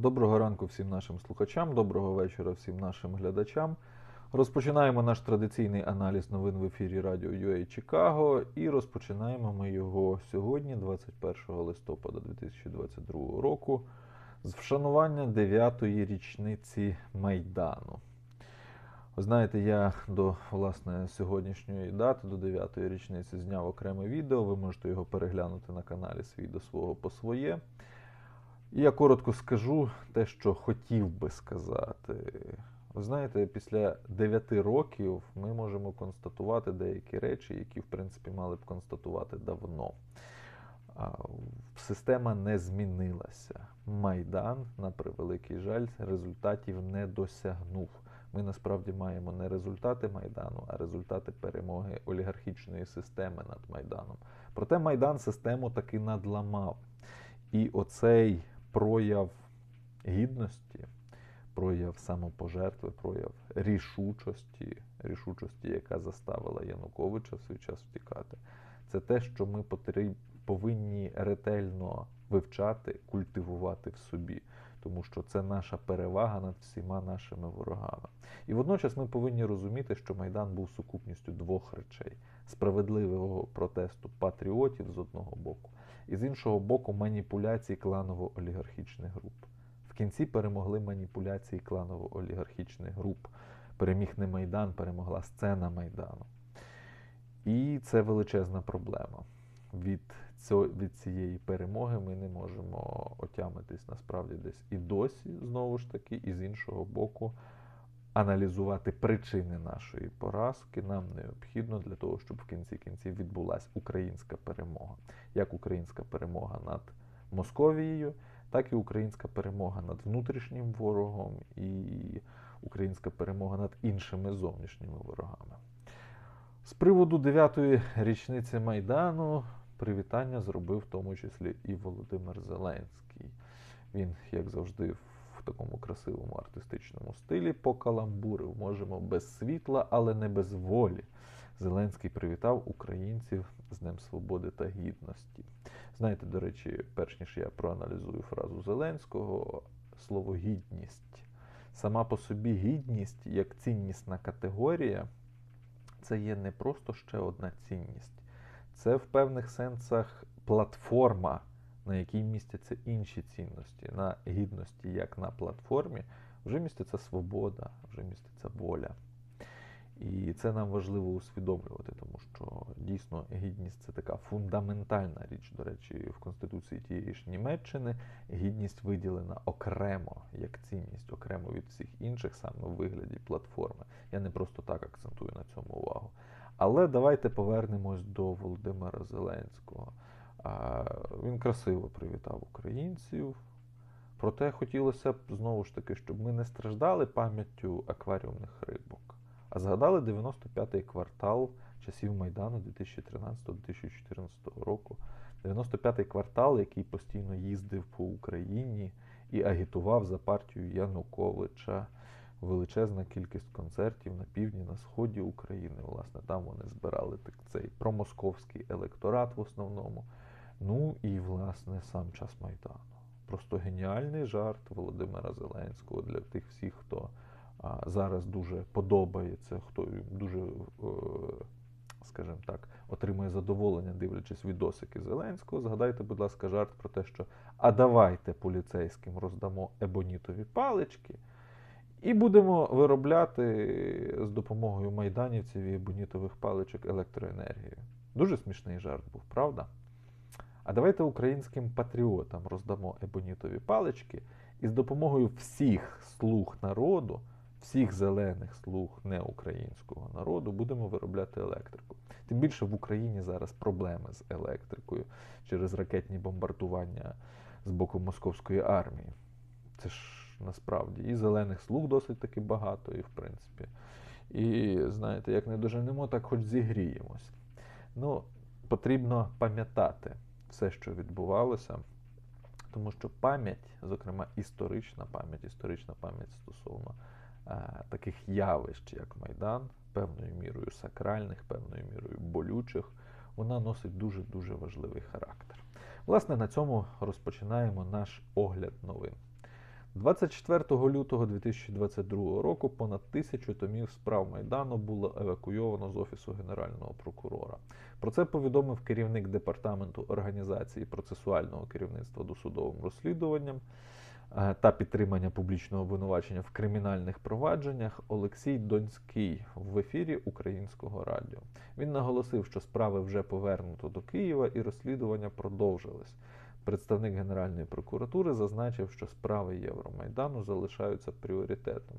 Доброго ранку всім нашим слухачам, доброго вечора всім нашим глядачам. Розпочинаємо наш традиційний аналіз новин в ефірі Радіо UA Чикаго. І розпочинаємо ми його сьогодні, 21 листопада 2022 року, з вшанування 9-ї річниці Майдану. Знаєте, я до власне сьогоднішньої дати, до 9-ї річниці, зняв окреме відео. Ви можете його переглянути на каналі свій до свого по своє. І я коротко скажу те, що хотів би сказати. Ви знаєте, після 9 років ми можемо констатувати деякі речі, які, в принципі, мали б констатувати давно. Система не змінилася. Майдан, на превеликий жаль, результатів не досягнув. Ми насправді маємо не результати Майдану, а результати перемоги олігархічної системи над Майданом. Проте Майдан систему таки надламав. І оцей прояв гідності, прояв самопожертви, прояв рішучості, рішучості, яка заставила Януковича в свій час втікати, це те, що ми повинні ретельно вивчати, культивувати в собі. Тому що це наша перевага над всіма нашими ворогами. І водночас ми повинні розуміти, що Майдан був сукупністю двох речей: справедливого протесту патріотів з одного боку, і з іншого боку, маніпуляцій кланово-олігархічних груп. В кінці перемогли маніпуляції кланово-олігархічних груп. Переміг не Майдан, перемогла сцена Майдану. І це величезна проблема. Від цього, від цієї перемоги ми не можемо отямитись насправді десь і досі, знову ж таки, і з іншого боку, аналізувати причини нашої поразки нам необхідно для того, щоб в кінці кінців відбулася українська перемога. Як українська перемога над Московією, так і українська перемога над внутрішнім ворогом і українська перемога над іншими зовнішніми ворогами. З приводу 9-ї річниці Майдану привітання зробив в тому числі і Володимир Зеленський. Він, як завжди, в такому красивому артистичному стилі покаламбурив. Можемо без світла, але не без волі. Зеленський привітав українців з Днем Свободи та Гідності. Знаєте, до речі, перш ніж я проаналізую фразу Зеленського, слово гідність. Сама по собі гідність як ціннісна категорія, це є не просто ще одна цінність. Це в певних сенсах платформа на якій містяться інші цінності, на гідності, як на платформі, вже міститься свобода, вже міститься воля. І це нам важливо усвідомлювати, тому що дійсно гідність це така фундаментальна річ. До речі, в Конституції тієї ж Німеччини гідність виділена окремо як цінність, окремо від всіх інших, саме в вигляді платформи. Я не просто так акцентую на цьому увагу. Але давайте повернемось до Володимира Зеленського. Він красиво привітав українців. Проте хотілося б знову ж таки, щоб ми не страждали пам'яттю акваріумних рибок, а згадали 95-й квартал часів Майдану 2013-2014 року. 95-й квартал, який постійно їздив по Україні і агітував за партію Януковича. Величезна кількість концертів на півдні, на сході України. Власне, там вони збирали так, цей промосковський електорат в основному. Ну і, власне, сам час Майдану. Просто геніальний жарт Володимира Зеленського для тих всіх, хто зараз дуже подобається, хто дуже, е, скажімо так, отримує задоволення, дивлячись відосики Зеленського. Згадайте, будь ласка, жарт про те, що а давайте поліцейським роздамо ебонітові палички. І будемо виробляти з допомогою майданівців і ебонітових паличок електроенергію. Дуже смішний жарт був, правда? А давайте українським патріотам роздамо ебонітові палички і з допомогою всіх слуг народу, всіх зелених слуг неукраїнського народу будемо виробляти електрику. Тим більше в Україні зараз проблеми з електрикою через ракетні бомбардування з боку московської армії. Це ж насправді і зелених слуг досить таки багато, і в принципі. І знаєте, як не доженемо, так хоч зігріємось. Ну, потрібно пам'ятати все, що відбувалося, тому що пам'ять, зокрема історична пам'ять, історична пам'ять стосовно е, таких явищ, як Майдан, певною мірою сакральних, певною мірою болючих, вона носить дуже-дуже важливий характер. Власне, на цьому розпочинаємо наш огляд новин. 24 лютого 2022 року понад тисячу томів справ Майдану було евакуйовано з Офісу Генерального прокурора. Про це повідомив керівник департаменту організації процесуального керівництва досудовим розслідуванням е, та підтримання публічного обвинувачення в кримінальних провадженнях Олексій Донський в ефірі Українського радіо. Він наголосив, що справи вже повернуто до Києва і розслідування продовжились. Представник Генеральної прокуратури зазначив, що справи Євромайдану залишаються пріоритетом.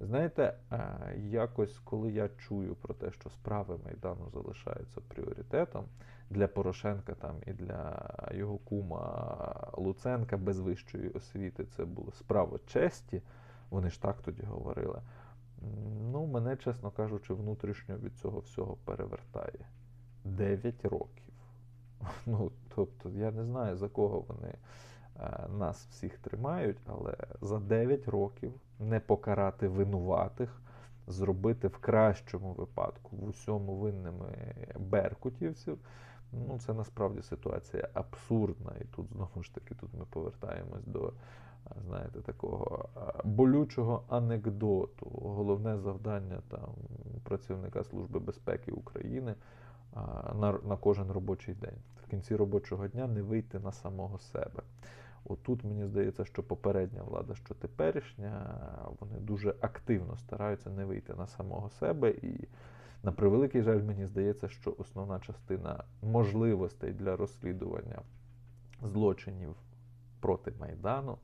Знаєте, е, якось коли я чую про те, що справи Майдану залишаються пріоритетом для Порошенка там і для його кума Луценка без вищої освіти, це було справа честі, вони ж так тоді говорили. Ну, мене, чесно кажучи, внутрішньо від цього всього перевертає. 9 років. Ну, тобто, я не знаю, за кого вони е, нас всіх тримають, але за 9 років не покарати винуватих, зробити в кращому випадку в усьому винними беркутівців. Ну, це насправді ситуація абсурдна. І тут знову ж таки тут ми повертаємось до, е, знаєте, такого е, болючого анекдоту. Головне завдання там працівника Служби безпеки України на, на кожен робочий день. В кінці робочого дня не вийти на самого себе. Отут мені здається, що попередня влада, що теперішня, вони дуже активно стараються не вийти на самого себе. І на превеликий жаль, мені здається, що основна частина можливостей для розслідування злочинів проти Майдану,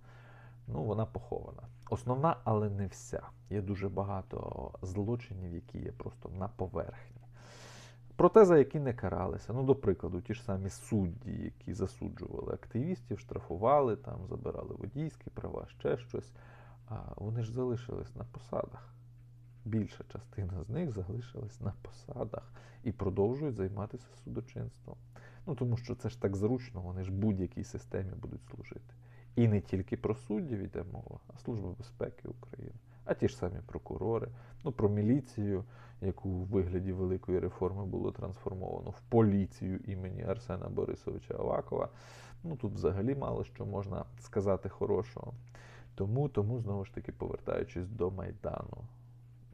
ну, вона похована. Основна, але не вся. Є дуже багато злочинів, які є просто на поверхні. Проте, за які не каралися. Ну, до прикладу, ті ж самі судді, які засуджували активістів, штрафували, там, забирали водійські права, ще щось. А вони ж залишились на посадах. Більша частина з них залишилась на посадах і продовжують займатися судочинством. Ну, тому що це ж так зручно, вони ж будь-якій системі будуть служити. І не тільки про суддів йде мова, а Служба безпеки України, а ті ж самі прокурори, ну про міліцію яку в вигляді великої реформи було трансформовано в поліцію імені Арсена Борисовича Авакова. Ну тут взагалі мало що можна сказати хорошого. Тому, тому знову ж таки, повертаючись до Майдану,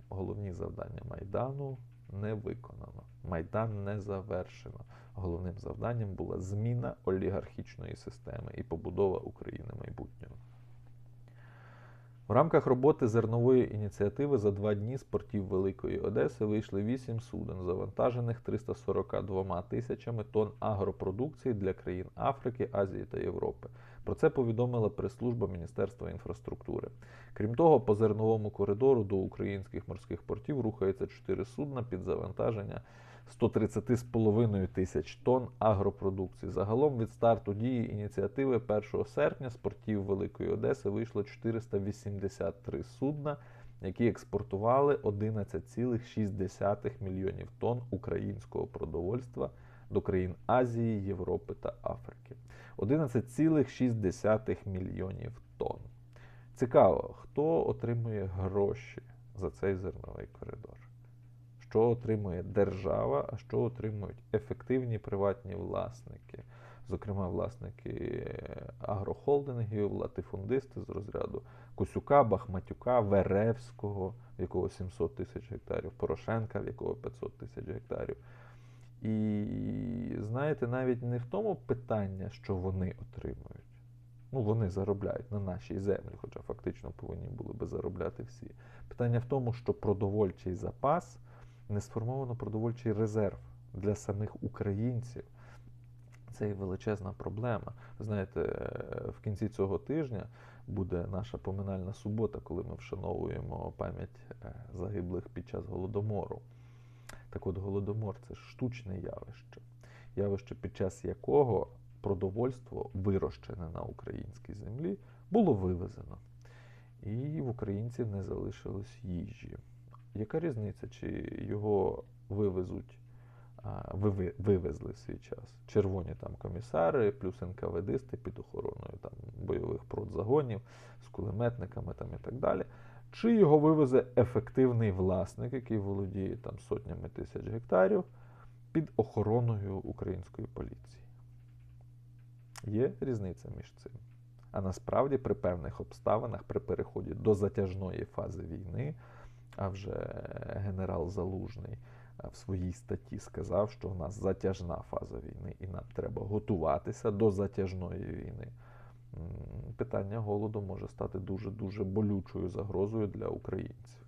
головні завдання Майдану не виконано. Майдан не завершено. Головним завданням була зміна олігархічної системи і побудова України майбутнього. В рамках роботи зернової ініціативи за два дні з портів Великої Одеси вийшли вісім суден, завантажених 342 тисячами тонн агропродукції для країн Африки, Азії та Європи. Про це повідомила прес-служба Міністерства інфраструктури. Крім того, по зерновому коридору до українських морських портів рухається чотири судна під завантаження 130,5 тисяч тонн агропродукції. Загалом від старту дії ініціативи 1 серпня з портів Великої Одеси вийшло 483 судна, які експортували 11,6 мільйонів тонн українського продовольства до країн Азії, Європи та Африки. 11,6 мільйонів тонн. Цікаво, хто отримує гроші за цей зерновий коридор що отримує держава, а що отримують ефективні приватні власники, зокрема, власники агрохолдингів, латифундисти з розряду Косюка, Бахматюка, Веревського, в якого 700 тисяч гектарів, Порошенка, в якого 500 тисяч гектарів. І знаєте, навіть не в тому питання, що вони отримують. Ну, вони заробляють на нашій землі, хоча фактично повинні були би заробляти всі. Питання в тому, що продовольчий запас не сформовано продовольчий резерв для самих українців. Це і величезна проблема. Знаєте, в кінці цього тижня буде наша поминальна субота, коли ми вшановуємо пам'ять е, загиблих під час голодомору. Так от голодомор це штучне явище, явище, під час якого продовольство, вирощене на українській землі, було вивезено. І в українців не залишилось їжі. Яка різниця, чи його вивезуть, вивезли в свій час? Червоні там комісари, плюс НКВДисти під охороною там бойових продзагонів з кулеметниками там і так далі. Чи його вивезе ефективний власник, який володіє там сотнями тисяч гектарів під охороною української поліції? Є різниця між цим. А насправді при певних обставинах, при переході до затяжної фази війни, а вже генерал Залужний в своїй статті сказав, що в нас затяжна фаза війни, і нам треба готуватися до затяжної війни. Питання голоду може стати дуже-дуже болючою загрозою для українців.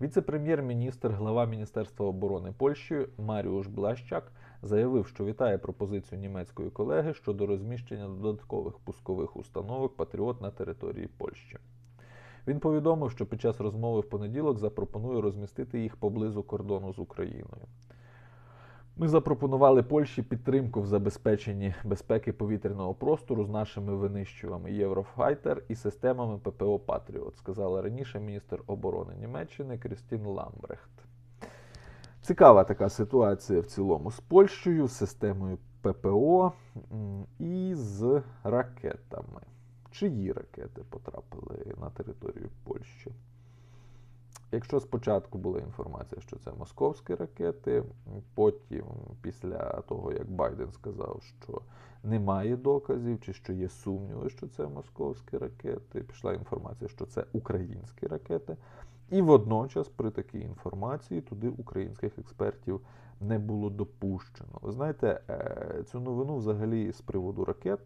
Віце-прем'єр-міністр, глава Міністерства оборони Польщі Маріуш Блащак заявив, що вітає пропозицію німецької колеги щодо розміщення додаткових пускових установок Патріот на території Польщі. Він повідомив, що під час розмови в понеділок запропонує розмістити їх поблизу кордону з Україною. Ми запропонували Польщі підтримку в забезпеченні безпеки повітряного простору з нашими винищувами Єврофайтер і системами ППО Патріот, сказала раніше міністр оборони Німеччини Крістін Ламбрехт. Цікава така ситуація в цілому з Польщею, з системою ППО і з ракетами. Чиї ракети потрапили на територію Польщі? Якщо спочатку була інформація, що це московські ракети, потім, після того, як Байден сказав, що немає доказів, чи що є сумніви, що це московські ракети, пішла інформація, що це українські ракети. І водночас, при такій інформації, туди українських експертів не було допущено. Ви знаєте, е, цю новину взагалі з приводу ракет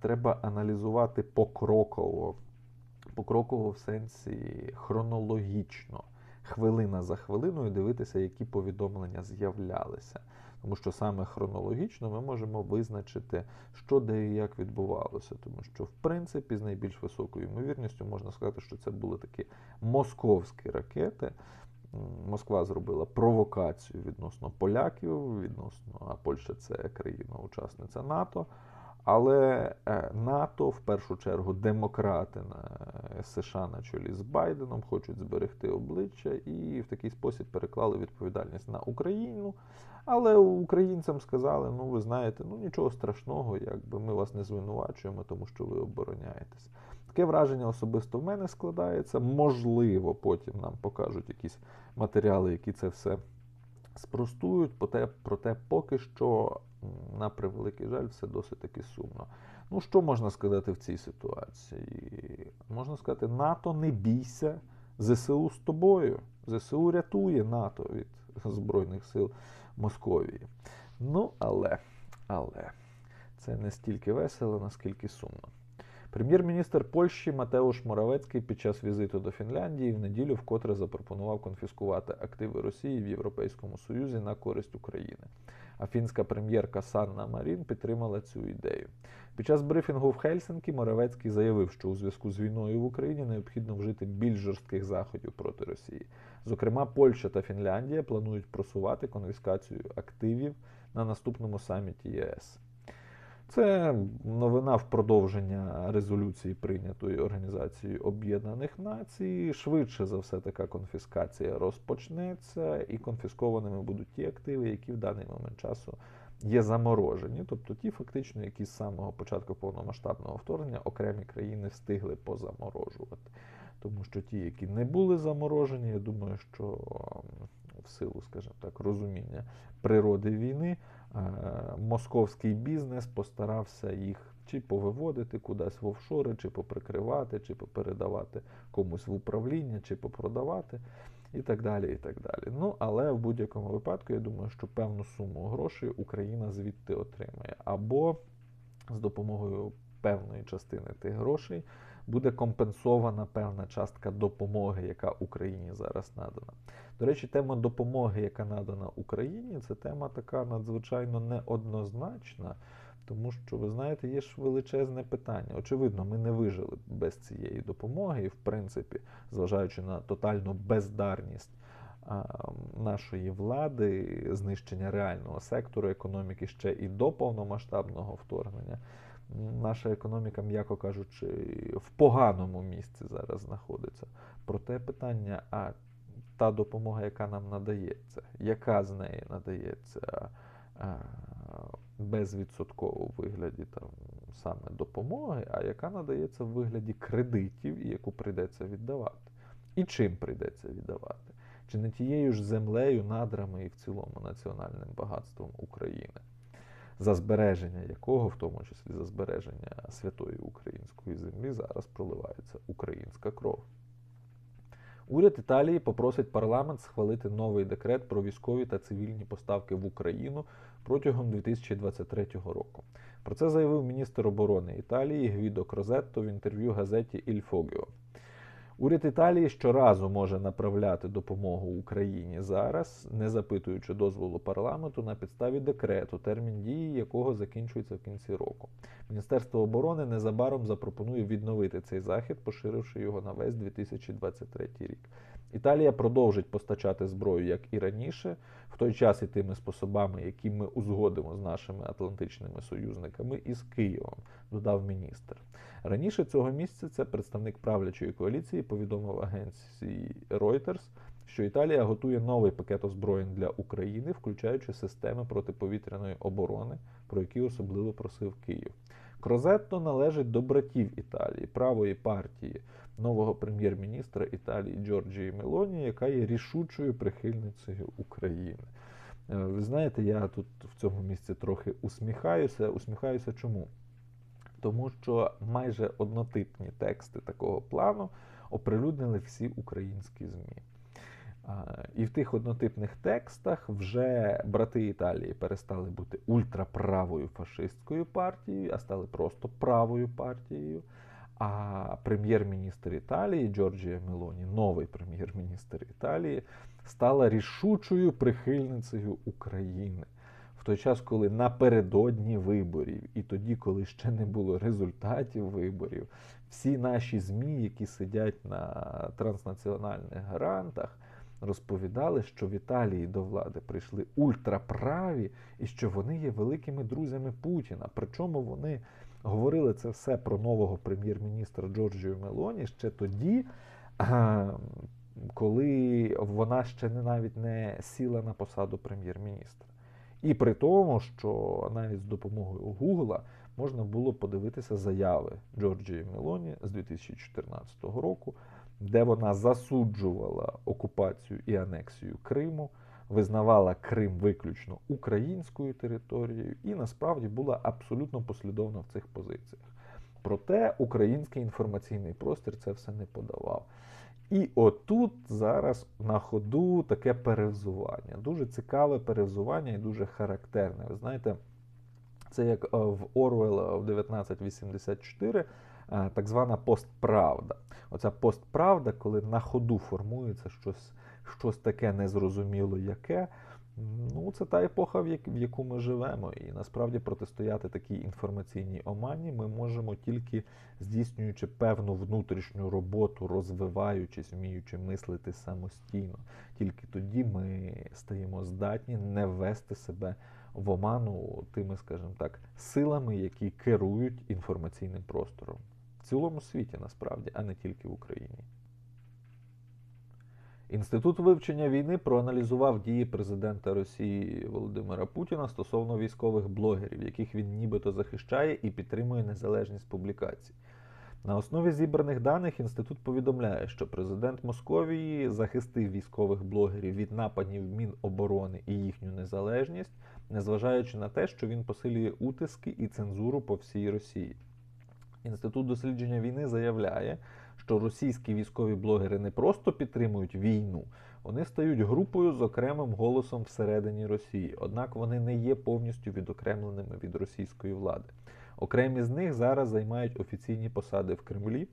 треба аналізувати покроково покроково в сенсі хронологічно, хвилина за хвилиною дивитися, які повідомлення з'являлися. Тому що саме хронологічно ми можемо визначити, що де і як відбувалося. Тому що, в принципі, з найбільш високою ймовірністю можна сказати, що це були такі московські ракети. Москва зробила провокацію відносно поляків, відносно а Польща це країна-учасниця НАТО. Але е, НАТО, в першу чергу, демократи на е, США на чолі з Байденом хочуть зберегти обличчя і в такий спосіб переклали відповідальність на Україну. Але українцям сказали: ну ви знаєте, ну нічого страшного, якби ми вас не звинувачуємо, тому що ви обороняєтесь. Таке враження особисто в мене складається. Можливо, потім нам покажуть якісь матеріали, які це все спростують. Проте, поки що на превеликий жаль, все досить таки сумно. Ну, що можна сказати в цій ситуації? Можна сказати, НАТО не бійся, ЗСУ з тобою. ЗСУ рятує НАТО від Збройних сил Московії. Ну, але, але це не стільки весело, наскільки сумно. Прем'єр-міністр Польщі Матеуш Моравецький під час візиту до Фінляндії в неділю вкотре запропонував конфіскувати активи Росії в Європейському Союзі на користь України. А фінська прем'єрка Санна Марін підтримала цю ідею. Під час брифінгу в Хельсинкі Моравецький заявив, що у зв'язку з війною в Україні необхідно вжити більш жорстких заходів проти Росії. Зокрема, Польща та Фінляндія планують просувати конфіскацію активів на наступному саміті ЄС. Це новина в продовження резолюції, прийнятої Організацією Об'єднаних Націй. Швидше за все, така конфіскація розпочнеться, і конфіскованими будуть ті активи, які в даний момент часу є заморожені, тобто ті, фактично, які з самого початку повномасштабного вторгнення окремі країни встигли позаморожувати. Тому що ті, які не були заморожені, я думаю, що в силу, скажімо так, розуміння природи війни. Е, московський бізнес постарався їх чи повиводити кудись в офшори, чи поприкривати, чи попередавати комусь в управління, чи попродавати, і так далі. і так далі. Ну, Але в будь-якому випадку, я думаю, що певну суму грошей Україна звідти отримає. Або з допомогою певної частини тих грошей буде компенсована певна частка допомоги, яка Україні зараз надана. До речі, тема допомоги, яка надана Україні, це тема така надзвичайно неоднозначна. Тому що, ви знаєте, є ж величезне питання. Очевидно, ми не вижили без цієї допомоги, і, в принципі, зважаючи на тотальну бездарність нашої влади, знищення реального сектору економіки ще і до повномасштабного вторгнення, наша економіка, м'яко кажучи, в поганому місці зараз знаходиться. Проте питання, а та допомога, яка нам надається, яка з неї надається безвідсотково в вигляді там саме допомоги, а яка надається в вигляді кредитів, яку прийдеться віддавати. І чим прийдеться віддавати? Чи не тією ж землею, надрами і в цілому національним багатством України? За збереження якого, в тому числі за збереження святої української землі, зараз проливається українська кров. Уряд Італії попросить парламент схвалити новий декрет про військові та цивільні поставки в Україну протягом 2023 року. Про це заявив міністр оборони Італії Гвідо Крозетто в інтерв'ю газеті Fogio. Уряд Італії щоразу може направляти допомогу Україні зараз, не запитуючи дозволу парламенту на підставі декрету, термін дії якого закінчується в кінці року. Міністерство оборони незабаром запропонує відновити цей захід, поширивши його на весь 2023 рік. Італія продовжить постачати зброю, як і раніше, в той час і тими способами, які ми узгодимо з нашими атлантичними союзниками і з Києвом, додав міністр. Раніше цього місяця представник правлячої коаліції повідомив агенції Reuters, що Італія готує новий пакет озброєнь для України, включаючи системи протиповітряної оборони, про які особливо просив Київ. Крозетто належить до братів Італії, правої партії нового прем'єр-міністра Італії Джорджії Мелоні, яка є рішучою прихильницею України. Е, ви знаєте, я тут в цьому місці трохи усміхаюся. Усміхаюся чому? Тому що майже однотипні тексти такого плану оприлюднили всі українські ЗМІ. І в тих однотипних текстах вже брати Італії перестали бути ультраправою фашистською партією, а стали просто правою партією. А прем'єр-міністр Італії Джорджія Мелоні, новий прем'єр-міністр Італії, стала рішучою прихильницею України. Той час, коли напередодні виборів, і тоді, коли ще не було результатів виборів, всі наші ЗМІ, які сидять на транснаціональних грантах, розповідали, що в Італії до влади прийшли ультраправі і що вони є великими друзями Путіна. Причому вони говорили це все про нового прем'єр-міністра Джорджію Мелоні ще тоді, коли вона ще не навіть не сіла на посаду прем'єр-міністра. І при тому, що навіть з допомогою Гугла можна було подивитися заяви Джорджії Мелоні з 2014 року, де вона засуджувала окупацію і анексію Криму, визнавала Крим виключно українською територією і насправді була абсолютно послідовна в цих позиціях. Проте український інформаційний простір це все не подавав. І отут зараз на ходу таке перевзування. Дуже цікаве перевзування і дуже характерне. Ви знаєте, це як е, в Орвелла в 1984, е, так звана постправда. Оця постправда, коли на ходу формується щось, щось таке незрозуміло яке. Ну, це та епоха, в яку ми живемо, і насправді протистояти такій інформаційній омані ми можемо тільки здійснюючи певну внутрішню роботу, розвиваючись, вміючи мислити самостійно. Тільки тоді ми стаємо здатні не ввести себе в оману тими, скажімо так, силами, які керують інформаційним простором в цілому світі, насправді, а не тільки в Україні. Інститут вивчення війни проаналізував дії президента Росії Володимира Путіна стосовно військових блогерів, яких він нібито захищає і підтримує незалежність публікацій. На основі зібраних даних інститут повідомляє, що президент Московії захистив військових блогерів від нападів Міноборони і їхню незалежність, незважаючи на те, що він посилює утиски і цензуру по всій Росії. Інститут дослідження війни заявляє, що російські військові блогери не просто підтримують війну, вони стають групою з окремим голосом всередині Росії. Однак вони не є повністю відокремленими від російської влади. Окремі з них зараз займають офіційні посади в Кремлі.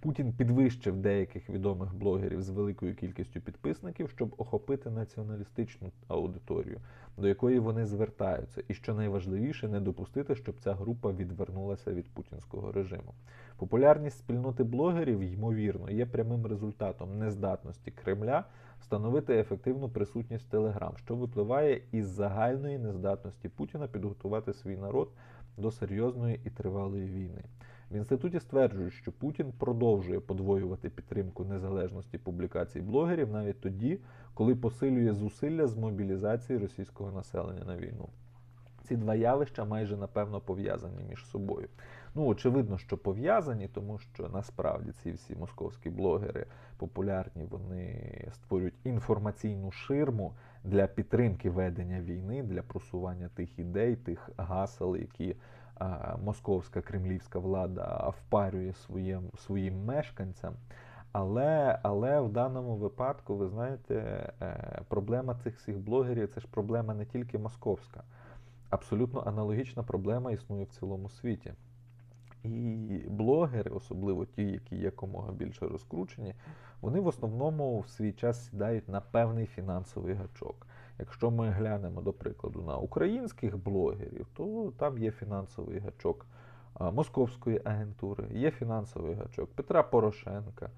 Путін підвищив деяких відомих блогерів з великою кількістю підписників, щоб охопити націоналістичну аудиторію, до якої вони звертаються, і що найважливіше, не допустити, щоб ця група відвернулася від путінського режиму. Популярність спільноти блогерів, ймовірно, є прямим результатом нездатності Кремля встановити ефективну присутність Телеграм, що випливає із загальної нездатності Путіна підготувати свій народ до серйозної і тривалої війни. В інституті стверджують, що Путін продовжує подвоювати підтримку незалежності публікацій блогерів навіть тоді, коли посилює зусилля з мобілізації російського населення на війну. ці два явища майже напевно пов'язані між собою. Ну, очевидно, що пов'язані, тому що насправді ці всі московські блогери популярні, вони створюють інформаційну ширму для підтримки ведення війни, для просування тих ідей, тих гасел, які московська кремлівська влада впарює своїм, своїм мешканцям. Але але в даному випадку, ви знаєте, е, проблема цих всіх блогерів це ж проблема не тільки московська. Абсолютно аналогічна проблема існує в цілому світі. І блогери, особливо ті, які якомога більше розкручені, вони в основному в свій час сідають на певний фінансовий гачок. Якщо ми глянемо, до прикладу, на українських блогерів, то там є фінансовий гачок московської агентури, є фінансовий гачок Петра Порошенка,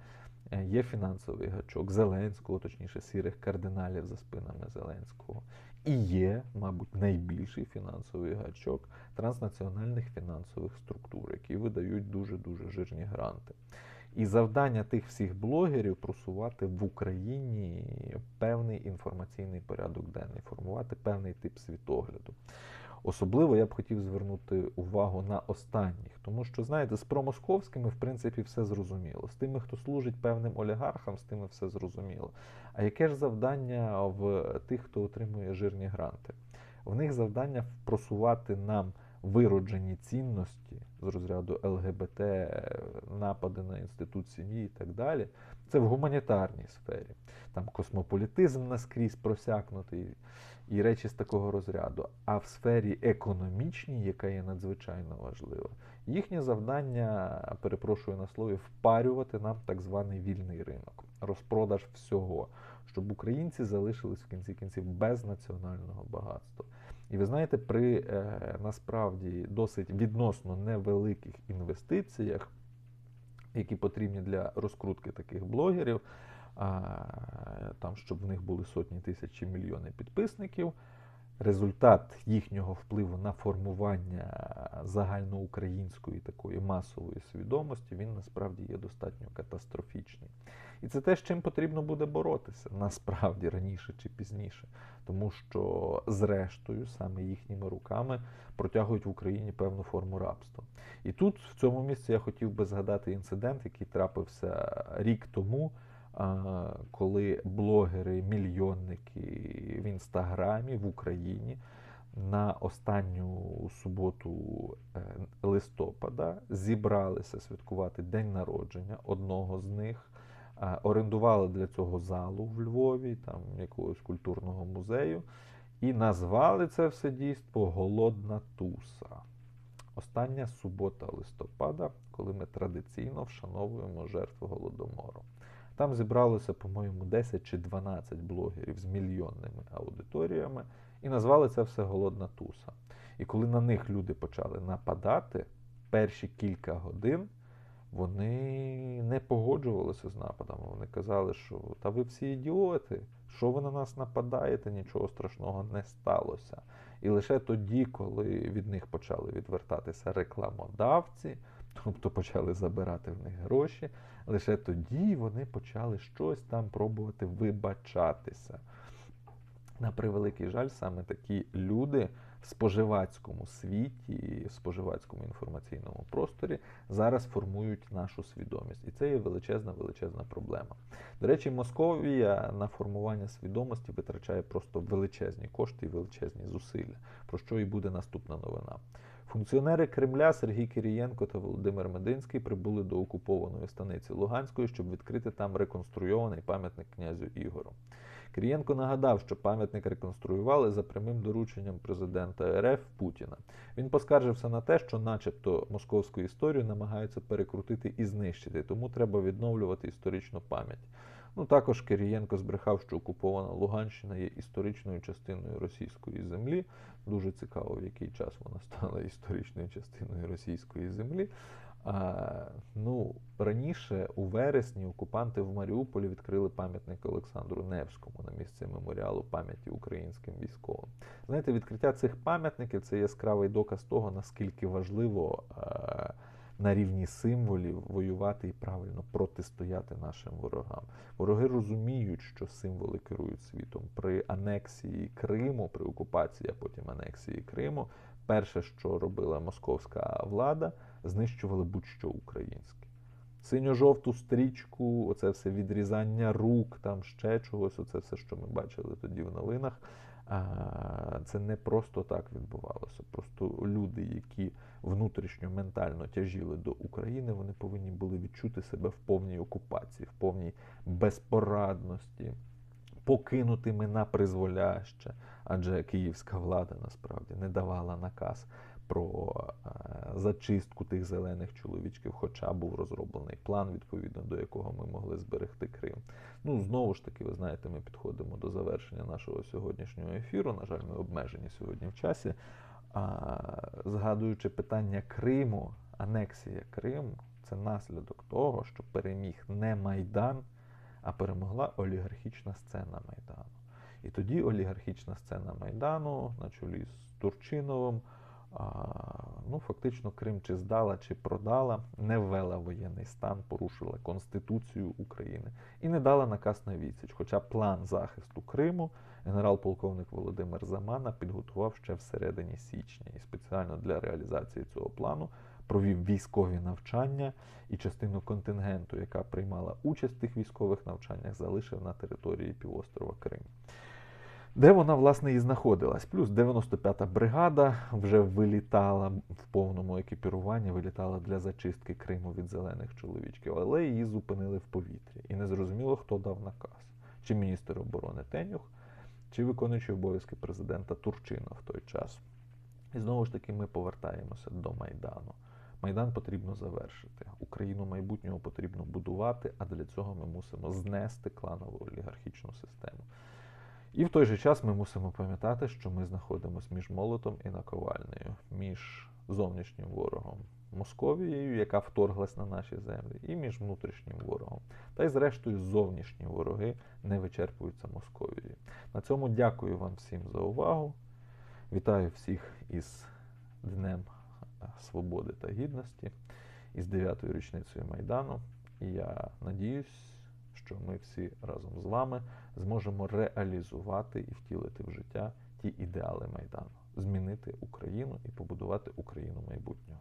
е, є фінансовий гачок Зеленського, точніше, сірих кардиналів за спинами Зеленського. І є, мабуть, найбільший фінансовий гачок транснаціональних фінансових структур, які видають дуже-дуже жирні гранти. І завдання тих всіх блогерів просувати в Україні певний інформаційний порядок денний, формувати певний тип світогляду. Особливо я б хотів звернути увагу на останніх, тому що, знаєте, з промосковськими, в принципі, все зрозуміло. З тими, хто служить певним олігархам, з тими все зрозуміло. А яке ж завдання в тих, хто отримує жирні гранти? В них завдання просувати нам вироджені цінності з розряду ЛГБТ, напади на інститут сім'ї і так далі. Це в гуманітарній сфері. Там космополітизм наскрізь просякнутий і речі з такого розряду. А в сфері економічній, яка є надзвичайно важлива, їхнє завдання, перепрошую на слові, впарювати нам так званий вільний ринок, розпродаж всього, щоб українці залишились в кінці кінців без національного багатства. І ви знаєте, при е, насправді досить відносно невеликих інвестиціях, які потрібні для розкрутки таких блогерів, там, щоб в них були сотні тисяч чи мільйони підписників. Результат їхнього впливу на формування загальноукраїнської такої масової свідомості він насправді є достатньо катастрофічний. І це те, з чим потрібно буде боротися насправді раніше чи пізніше, тому що, зрештою, саме їхніми руками протягують в Україні певну форму рабства. І тут, в цьому місці, я хотів би згадати інцидент, який трапився рік тому коли блогери, мільйонники в інстаграмі в Україні на останню суботу е, листопада зібралися святкувати день народження одного з них. Орендували для цього залу в Львові, там якогось культурного музею, і назвали це все дійство Голодна туса. Остання субота листопада, коли ми традиційно вшановуємо жертву голодомору. Там зібралося, по-моєму, 10 чи 12 блогерів з мільйонними аудиторіями і назвали це все Голодна туса. І коли на них люди почали нападати, перші кілька годин вони не погоджувалися з нападами. Вони казали, що та ви всі ідіоти, що ви на нас нападаєте, нічого страшного не сталося. І лише тоді, коли від них почали відвертатися рекламодавці, тобто почали забирати в них гроші, лише тоді вони почали щось там пробувати вибачатися. На превеликий жаль, саме такі люди в споживацькому світі, в споживацькому інформаційному просторі зараз формують нашу свідомість. І це є величезна, величезна проблема. До речі, Московія на формування свідомості витрачає просто величезні кошти і величезні зусилля, про що і буде наступна новина. Функціонери Кремля Сергій Кирієнко та Володимир Мединський прибули до окупованої станиці Луганської, щоб відкрити там реконструйований пам'ятник князю Ігору. Кирієнко нагадав, що пам'ятник реконструювали за прямим дорученням президента РФ Путіна. Він поскаржився на те, що, начебто, московську історію намагаються перекрутити і знищити, тому треба відновлювати історичну пам'ять. Ну також Кирієнко збрехав, що окупована Луганщина є історичною частиною російської землі. Дуже цікаво, в який час вона стала історичною частиною російської землі. А, ну, Раніше, у вересні, окупанти в Маріуполі відкрили пам'ятник Олександру Невському на місці меморіалу пам'яті українським військовим. Знаєте, відкриття цих пам'ятників це яскравий доказ того, наскільки важливо. А, на рівні символів воювати і правильно протистояти нашим ворогам. Вороги розуміють, що символи керують світом. При анексії Криму, при окупації, а потім анексії Криму, перше, що робила московська влада, знищували будь-що українське. Синьо-жовту стрічку, оце все відрізання рук, там ще чогось, оце все, що ми бачили тоді в новинах. Це не просто так відбувалося. Просто люди, які внутрішньо ментально тяжіли до України, вони повинні були відчути себе в повній окупації, в повній безпорадності, покинутими на призволяще, адже київська влада насправді не давала наказ про е, зачистку тих зелених чоловічків, хоча був розроблений план, відповідно до якого ми могли зберегти Крим. Ну, знову ж таки, ви знаєте, ми підходимо до завершення нашого сьогоднішнього ефіру. На жаль, ми обмежені сьогодні в часі. А, Згадуючи питання Криму, анексія Криму це наслідок того, що переміг не Майдан, а перемогла олігархічна сцена Майдану. І тоді олігархічна сцена Майдану на чолі з Турчиновим ну, фактично Крим чи здала, чи продала, не ввела воєнний стан, порушила Конституцію України і не дала наказ на відсіч. Хоча план захисту Криму генерал-полковник Володимир Замана підготував ще всередині січня. І спеціально для реалізації цього плану провів військові навчання і частину контингенту, яка приймала участь в тих військових навчаннях, залишив на території півострова Крим де вона, власне, і знаходилась. Плюс 95-та бригада вже вилітала в повному екіпіруванні, вилітала для зачистки Криму від зелених чоловічків, але її зупинили в повітрі. І не зрозуміло, хто дав наказ. Чи міністр оборони Тенюх, чи виконуючий обов'язки президента Турчинов в той час. І знову ж таки ми повертаємося до Майдану. Майдан потрібно завершити. Україну майбутнього потрібно будувати, а для цього ми мусимо знести кланову олігархічну систему. І в той же час ми мусимо пам'ятати, що ми знаходимося між молотом і наковальнею, між зовнішнім ворогом Московією, яка вторглась на наші землі, і між внутрішнім ворогом. Та й, зрештою, зовнішні вороги не вичерпуються Московією. На цьому дякую вам всім за увагу. Вітаю всіх із Днем Свободи та Гідності, із 9-ю річницею Майдану. І я надіюсь що ми всі разом з вами зможемо реалізувати і втілити в життя ті ідеали Майдану, змінити Україну і побудувати Україну майбутнього.